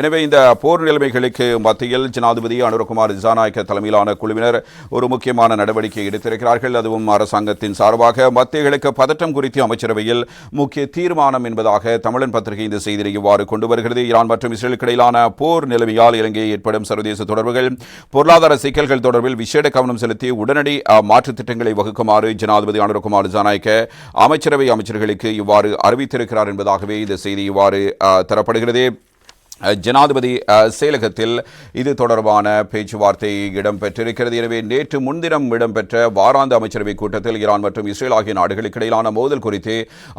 எனவே இந்த போர் நிலைமைகளுக்கு மத்தியில் ஜனாதிபதி அனுரகுமார் திசாநாயக்க தலைமையிலான குழுவினர் ஒரு முக்கியமான நடவடிக்கை எடுத்திருக்கிறார்கள். அதுவும் அரசாங்கத்தின் சார்பாக மத்தியகளுக்கு பதட்டம் குறித்து அமைச்சரவையில் முக்கிய தீர்மானம் என்பதாக தமிழன் பத்திரிகை இந்த செய்தியை இவ்வாறு கொண்டு வருகிறது. ஈரான் மற்றும் இஸ்ரேலுக்கு இடையிலான போர் நிலைமையால் இலங்கையில் ஏற்படும் சர்வதேச தொடர்புகள் பொருளாதார சிக்கல்கள் தொடர்பில் விசேட கவனம் செலுத்தி உடனடி மாற்றுத் திட்டங்களை வகுக்குமாறு ஜனாதிபதி அனுரகுமார் திசாநாயக்க அமைச்சரவை அமைச்சர்களுக்கு இவ்வாறு அறிவித்திருக்கிறார் என்பதாகவே இந்த செய்தி இவ்வாறு தரப்படுகிறது. ஜனாதிபதி செயலகத்தில் இது தொடர்பான பேச்சுவார்த்தை இடம்பெற்றிருக்கிறது. எனவே நேற்று முன்தினம் இடம்பெற்ற வாராந்த அமைச்சரவை கூட்டத்தில் ஈரான் மற்றும் இஸ்ரேல் ஆகிய நாடுகளுக்கு இடையிலான மோதல் குறித்து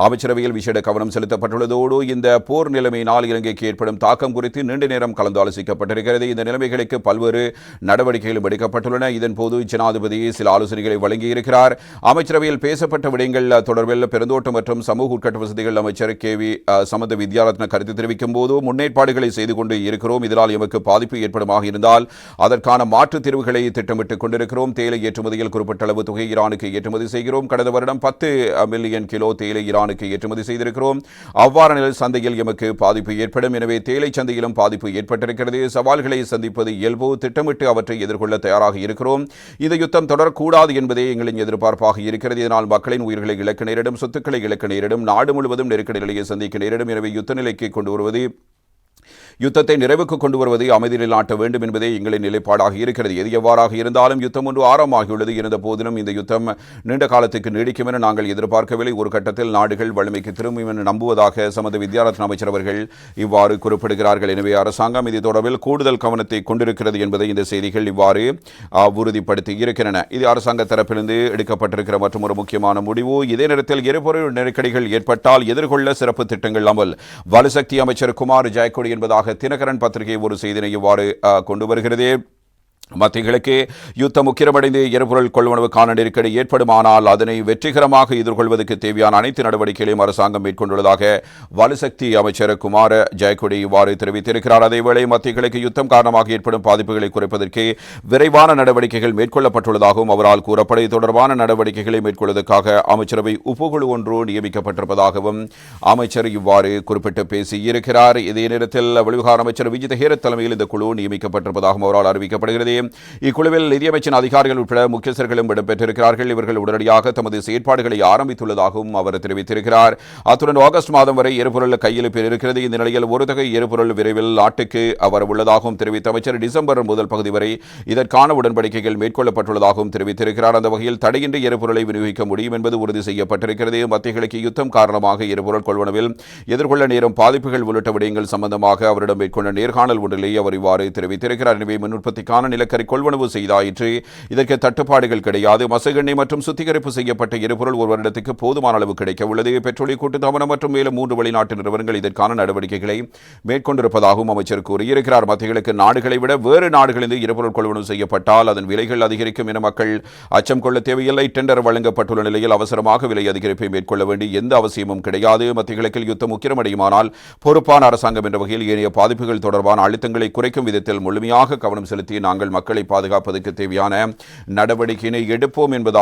அமைச்சரவையில் விசேட கவனம் செலுத்தப்பட்டுள்ளதோடு இந்த போர் நிலைமையினால் இலங்கைக்கு ஏற்படும் தாக்கம் குறித்து நீண்ட நேரம் கலந்து ஆலோசிக்கப்பட்டிருக்கிறது. இந்த நிலைமைகளுக்கு பல்வேறு நடவடிக்கைகளும் எடுக்கப்பட்டுள்ளன. இதன் போது ஜனாதிபதி சில ஆலோசனைகளை வழங்கியிருக்கிறார். அமைச்சரவையில் பேசப்பட்ட விடயங்கள் தொடர்பில் பெருந்தோட்டம் மற்றும் சமூக உட்கட்ட வசதிகள் அமைச்சர் கே வி சமந்த வித்யாரத்ன கருத்து தெரிவிக்கும் போது முன்னேற்பாடுகளை செய்து கொண்டு இருக்கிறோம். இதனால் எமக்கு பாதிப்பு ஏற்படுமாக இருந்தால் அதற்கான மாற்றுத் தீர்வுகளை திட்டமிட்டுக் கொண்டிருக்கிறோம். தேயிலை ஏற்றுமதியில் குறிப்பிட்ட அளவு தொகை ஈரானுக்கு ஏற்றுமதி செய்கிறோம். கடந்த வருடம் பத்து மில்லியன் கிலோ தேயிலை ஈரானுக்கு ஏற்றுமதி செய்திருக்கிறோம். அவ்வாறு நிலை சந்தையில் எமக்கு பாதிப்பு ஏற்படும். எனவே தேயிலை சந்தையிலும் பாதிப்பு ஏற்பட்டிருக்கிறது. சவால்களை சந்திப்பது இயல்பு. திட்டமிட்டு அவற்றை எதிர்கொள்ள தயாராக இருக்கிறோம். இந்த யுத்தம் தொடரக்கூடாது என்பதே எங்களின் எதிர்பார்ப்பாக இருக்கிறது. இதனால் மக்களின் உயிர்களை இழக்க நேரிடும். சொத்துக்களை இழக்க நேரிடும். நாடு முழுவதும் நெருக்கடி நிலையை சந்திக்க நேரிடும். எனவே யுத்த நிலைக்கு கொண்டு வருவது யுத்தத்தை நிறைவுக்கு கொண்டு வருவதை அமைதி நிலைநாட்ட வேண்டும் என்பதே எங்களின் நிலைப்பாடாக இருக்கிறது. எது எவ்வாறாக இருந்தாலும் யுத்தம் ஒன்று ஆரம்பமாகியுள்ளது. இருந்த போதிலும் இந்த யுத்தம் நீண்ட காலத்துக்கு நீடிக்கும் என நாங்கள் எதிர்பார்க்கவில்லை. ஒரு கட்டத்தில் நாடுகள் வலிமைக்கு திரும்பும் என நம்புவதாக சமத வித்யாரத்ன அமைச்சர் அவர்கள் இவ்வாறு குறிப்பிடுகிறார்கள். எனவே அரசாங்கம் இது தொடர்பில் கூடுதல் கவனத்தை கொண்டிருக்கிறது என்பதை இந்த செய்திகள் இவ்வாறு ஆ, உறுதிப்படுத்தி இருக்கின்றன. இது அரசாங்க தரப்பிலிருந்து எடுக்கப்பட்டிருக்கிற மற்றும் ஒரு முக்கியமான முடிவு. இதே நேரத்தில் எரிபொருள் நெருக்கடிகள் ஏற்பட்டால் எதிர்கொள்ள சிறப்பு திட்டங்கள் அமல். வலுசக்தி அமைச்சர் குமார் ஜெயக்குடி என்பதாக தினகரன் பத்திரிகை ஒரு செய்தினை இவ்வாறு கொண்டு வருகிறது. மத்திகளுக்கு யுத்தம் உக்கிரமடைந்து எரிபொருள் கொள்வனவுக்கான நெருக்கடி ஏற்படுமானால் அதனை வெற்றிகரமாக எதிர்கொள்வதற்கு தேவையான அனைத்து நடவடிக்கைகளையும் அரசாங்கம் மேற்கொண்டுள்ளதாக வலுசக்தி அமைச்சர் குமார ஜெயக்குடி இவ்வாறு தெரிவித்திருக்கிறார். அதேவேளை மத்திகளுக்கு யுத்தம் காரணமாக ஏற்படும் பாதிப்புகளை குறைப்பதற்கு விரைவான நடவடிக்கைகள் மேற்கொள்ளப்பட்டுள்ளதாகவும் அவரால் கூறப்பட தொடர்பான நடவடிக்கைகளை மேற்கொள்வதற்காக அமைச்சரவை உப்புக்குழு ஒன்று நியமிக்கப்பட்டிருப்பதாகவும் அமைச்சர் இவ்வாறு குறிப்பிட்டு பேசியிருக்கிறார். இதே நேரத்தில் வெளிவிகார அமைச்சர் விஜித ஹேரத் தலைமையில் இந்த குழு நியமிக்கப்பட்டிருப்பதாகவும் அவரால் அறிவிக்கப்படுகிறது. இக்குழுவில் நிதியமைச்சின் அதிகாரிகள் உட்பட முக்கியஸ்தர்களும் இடம்பெற்றிருக்கிறார்கள். இவர்கள் உடனடியாக தமது செயற்பாடுகளை ஆரம்பித்துள்ளதாகவும் அவர் தெரிவித்திருக்கிறார். அத்துடன் ஆகஸ்ட் மாதம் வரை எரிபொருள் கையிருப்பில் இருக்கிறது இந்த நிலையில் ஒரு தொகை எரிபொருள் விரைவில் நாட்டுக்கு அவர் உள்ளதாகவும் தெரிவித்த அமைச்சர் டிசம்பர் முதல் பகுதி வரை இதற்கான உடன்படிக்கைகள் மேற்கொள்ளப்பட்டுள்ளதாகவும் தெரிவித்திருக்கிறார். அந்த வகையில் தடையின்றி எரிபொருளை விநியோகிக்க முடியும் என்பது உறுதி செய்யப்பட்டிருக்கிறது. மத்தியர்களுக்கு யுத்தம் காரணமாக எரிபொருள் கொள்வனவில் எதிர்கொள்ள நேரும் பாதிப்புகள் உள்ளிட்ட விடயங்கள் சம்பந்தமாக அவரிடம் மேற்கொண்ட நேர்காணல் ஒன்றிலேயே அவர் இவ்வாறு தெரிவித்திருக்கிறார். எனவே மின் உற்பத்திக்கான நிலக்கரி கொள்வனவு செய்தாயிற்று. இதற்கு தட்டுப்பாடுகள் கிடையாது. மசகெண்ணெய் மற்றும் சுத்திகரிப்பு செய்யப்பட்ட எரிபொருள் ஒரு வருடத்துக்கு போதுமான அளவு கிடைக்க உள்ளது பெட்ரோலிய கூட்டுத்தாபனம் மற்றும் மேலும் மூன்று வெளிநாட்டு நிறுவனங்கள் இதற்கான நடவடிக்கைகளை மேற்கொண்டிருப்பதாகவும் அமைச்சர் கூறியிருக்கிறார். மத்தியர்களுக்கு நாடுகளை விட வேறு நாடுகளிலிருந்து எரிபொருள் கொள்வனவு செய்யப்பட்டால் அதன் விலைகள் அதிகரிக்கும் என மக்கள் அச்சம் கொள்ள தேவையில்லை. டெண்டர் வழங்கப்பட்டுள்ள நிலையில் அவசரமாக விலை அதிகரிப்பை மேற்கொள்ள வேண்டிய எந்த அவசியமும் கிடையாது. மத்திய கிழக்கில் யுத்தம் உக்கிரமடையுமானால் பொறுப்பான அரசாங்கம் என்ற வகையில் ஏனைய பாதிப்புகள் தொடர்பான அழுத்தங்களை குறைக்கும் விதத்தில் முழுமையாக கவனம் செலுத்தி நாங்கள் மக்களை பாதுகாப்பதற்கு தேவையான நடவடிக்கையினை எடுப்போம் என்பதாக